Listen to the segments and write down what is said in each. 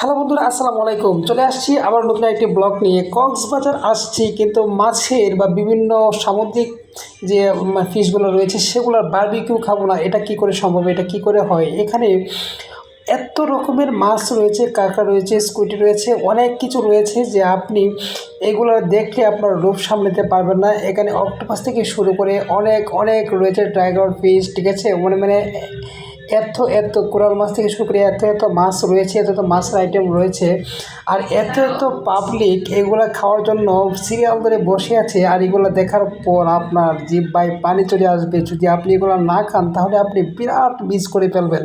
Hello বন্ধুরা, আসসালামু আলাইকুম। চলে আসছি আবার নতুন একটি ব্লগ নিয়ে। কক্সবাজার আসছি, কিন্তু মাছের বা বিভিন্ন সামুদ্রিক যে ফিশগুলো রয়েছে, সেগুলোর বারবিকিউ খাব না। এটা কি করে সম্ভব? এটা কি করে হয়? এখানে এত রকমের মাছ রয়েছে, কাঁকড়া রয়েছে স্কুটি রয়েছে, অনেক কিছু রয়েছে যে আপনি এগুলো দেখলে আপনার রূপ সামলাতে পারবেন না। এখানে অক্টোপাস থেকে শুরু করে অনেক অনেক রয়েছে টাইগার ফিশ, ঠিক আছে? মানে মানে এত এত কোরাল মাছ থেকে শুরু করে এত এত মাছ রয়েছে, এত এত মাছের আইটেম রয়েছে। আর এত এত পাবলিক এগুলো খাওয়ার জন্য সিরিয়াল ধরে বসে আছে আর এগুলো দেখার পর আপনার জিভ বাই পানি চলে আসবে। যদি আপনি এগুলো না খান, তাহলে আপনি বিরাট মিস করে ফেলবেন।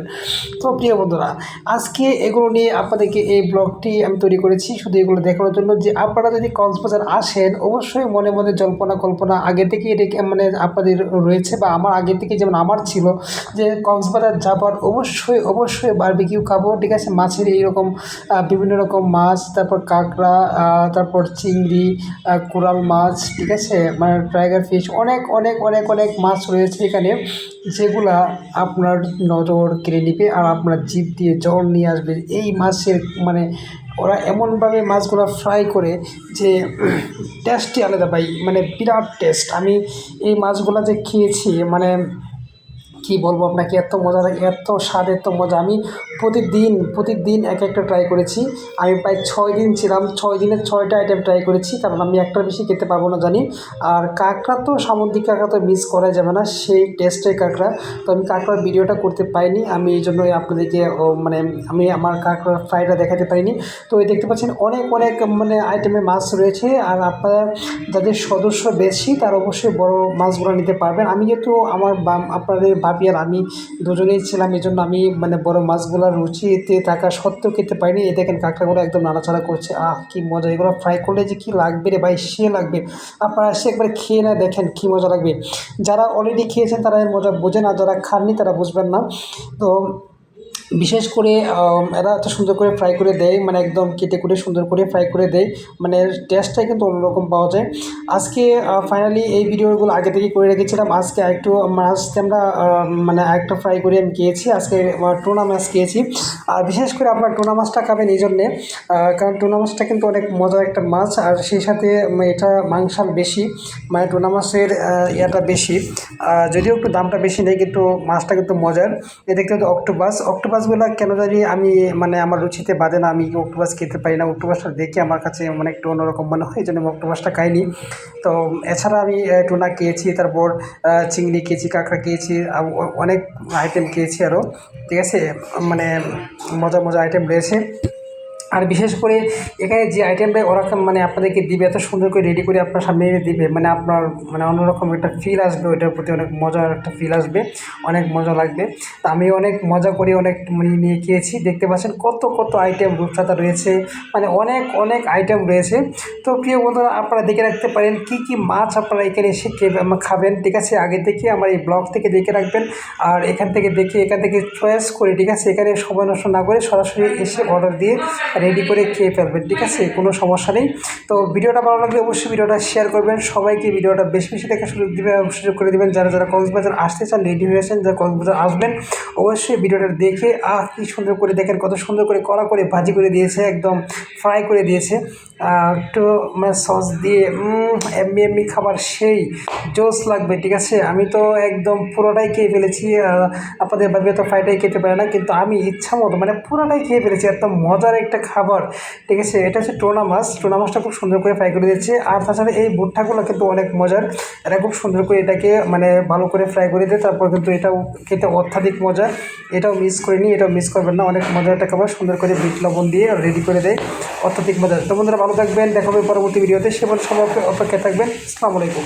তো প্রিয় বন্ধুরা, আজকে এগুলো নিয়ে আপনাদেরকে এই ব্লগটি আমি তৈরি করেছি শুধু এগুলো দেখানোর জন্য। যে আপনারা যদি কক্সবাজার আসেন, অবশ্যই মনে মনে জল্পনা কল্পনা আগে থেকে এটা মানে আপনাদের রয়েছে বা আমার আগে থেকে যেমন আমার ছিল, যে কক্সবাজার যাবার অবশ্যই অবশ্যই বারবিকিউ খাব, ঠিক আছে? মাছের এইরকম বিভিন্ন রকম মাছ, তারপর কাঁকড়া তারপর চিংড়ি কোরাল মাছ, ঠিক আছে? মানে টাইগার ফিশ অনেক অনেক অনেক অনেক মাছ রয়েছে এখানে, যেগুলা আপনার নজর কেড়ে নেবে আর আপনার জিভ দিয়ে জল নিয়ে আসবে। এই মাছের মানে ওরা এমনভাবে মাছগুলো ফ্রাই করে যে টেস্টই আলাদা পাই মানে বিরাট টেস্ট আমি এই মাছগুলো যে খেয়েছি মানে কি বলব আপনাকে? এত মজা লাগে, এত স্বাদ, এত মজা। আমি প্রতিদিন প্রতিদিন এক একটা ট্রাই করেছি। আমি প্রায় ছয় দিন ছিলাম, ছয় দিনের ছয়টা আইটেম ট্রাই করেছি, কারণ আমি একটার বেশি খেতে পারব না জানি। আর কাঁকড়া তো সামুদ্রিক কাঁকড়া তো মিস করা যাবে না, সেই টেস্টের কাঁকড়া। তো আমি কাঁকড়ার ভিডিওটা করতে পাইনি আমি এই জন্যই আপনাদেরকে মানে আমি আমার কাঁকড়ার ফ্রাইটা দেখাতে পারিনি। তো এই দেখতে পাচ্ছেন অনেক অনেক মানে আইটেমের মাছ রয়েছে, আর আপনারা যাদের সদস্য বেশি, তার অবশ্যই বড় মাছগুলো নিতে পারবেন। আমি যেহেতু আমার আপনাদের ভাবি আর আমি দুজনেই ছিলাম এই জন্য আমি মানে বড় মাছগুলোর রুচিতে থাকা সত্ত্বেও খেতে পারিনি। এ দেখেন কাঁকড়াগুলো একদম নাড়াচাড়া করছে। আহ, কি মজা, এগুলো ফ্রাই করলে যে কি লাগবে রে ভাই? সে লাগবে। আপনারা সে একবার খেয়ে না দেখেন কি মজা লাগবে। যারা অলরেডি খেয়েছেন তারা এর মজা বোঝে না, যারা খাননি তারা বুঝবেন না। তো বিশেষ করে এরা এত সুন্দর করে ফ্রাই করে দেয় মানে একদম কেটে কুটে সুন্দর করে ফ্রাই করে দেয় মানে টেস্টটাই কিন্তু অন্যরকম পাওয়া যায়। আজকে ফাইনালি এই ভিডিওগুলো আগে থেকে করে রেখেছিলাম, আজকে একটু মাছ আমরা মানে একটা ফ্রাই করে আমি খেয়েছি, আজকে টোনা মাছ খেয়েছি। আর বিশেষ করে আপনার টোনা মাছটা খাবেন এই জন্যে কারণ টোনা মাছটা কিন্তু অনেক মজার একটা মাছ, আর সেই সাথে এটা মাংসাল বেশি মানে টোনা মাছের ইয়াটা বেশি। যদিও একটু দামটা বেশি নেই, কিন্তু মাছটা কিন্তু মজার। এ দেখতে হচ্ছে অক্টোপাস অক্টোপাসগুলো কেন জানি আমি মানে আমার রুচিতে বাদে না, আমি অক্টোপাস খেতে পারি না। অক্টোপাসটা দেখে আমার কাছে মানে একটু অন্যরকম মনে হয় এই জন্য আমি অক্টোপাসটা খাইনি। তো এছাড়া আমি টুনা খেয়েছি, তারপর চিংড়ি খেয়েছি, কাঁকড়া খেয়েছি অনেক আইটেম খেয়েছি আরও ঠিক আছে? মানে মজা মজা আইটেম রয়েছে। আর বিশেষ করে এখানে যে আইটেমটা ওরা মানে আপনাদেরকে দিবে, এত সুন্দর করে রেডি করে আপনার সামনে এনে দিবে মানে আপনার মানে অন্যরকম একটা ফিল আসবে, ওইটার প্রতি অনেক মজার একটা ফিল আসবে, অনেক মজা লাগবে। তা আমি অনেক মজা করে অনেক মানে নিয়ে খেয়েছি দেখতে পাচ্ছেন কত কত আইটেম রূপসাদা রয়েছে মানে অনেক অনেক আইটেম রয়েছে। তো প্রিয় বন্ধুরা, আপনারা দেখে রাখতে পারেন কি কি মাছ আপনারা এখানে এসে খাবেন, ঠিক আছে? আগে থেকে আমার এই ব্লগ থেকে দেখে রাখবেন, আর এখান থেকে দেখে, এখান থেকে চয়েস করে, ঠিক আছে? এখানে সময় নষ্ট না করে সরাসরি এসে অর্ডার দিয়ে রেডি করে খেয়ে ফেলবেন, ঠিক আছে? কোনো সমস্যা নেই। তো ভিডিওটা ভালো লাগলে অবশ্যই ভিডিওটা শেয়ার করবেন। সবাইকে ভিডিওটা বেশি বেশি দেখা সুযোগ দিবে, সুযোগ করে দেবেন। যারা যারা কক্সবাজার আসতে চান রেডি হয়েছেন যারা কক্সবাজার আসবেন, অবশ্যই ভিডিওটা দেখে আর কি সুন্দর করে দেখেন, কত সুন্দর করে কড়া করে ভাজি করে দিয়েছে, একদম ফ্রাই করে দিয়েছে। একটু মানে সস দিয়ে এমনি এমনি খাবার সেই জোস লাগবে, ঠিক আছে? আমি তো একদম পুরোটাই খেয়ে ফেলেছি আপনাদের ভাবে তো ফ্রাইটাই খেতে পারে না, কিন্তু আমি ইচ্ছা মতো মানে পুরোটাই খেয়ে ফেলেছি, এত মজার একটা খাবার। ঠিক আছে, এটা হচ্ছে টোনা মাছ। টোনা মাছটা খুব সুন্দর করে ফ্রাই করে দিচ্ছে আর তাছাড়া এই ভুট্টাগুলো কিন্তু অনেক মজার। এরা খুব সুন্দর করে এটাকে মানে ভালো করে ফ্রাই করে দেয়। তারপর কিন্তু এটাও খেতে অত্যাধিক মজা। এটাও মিস করিনি এটাও মিস করবেন না। অনেক মজার একটা খাবার। সুন্দর করে বিট লবণ দিয়ে রেডি করে দেয়। অত্যাধিক মজা। তো বন্ধুরা, ভালো থাকবেন। দেখা হবে পরবর্তী ভিডিওতে। সে সবাই অপেক্ষায় থাকবেন। আসসালামু আলাইকুম।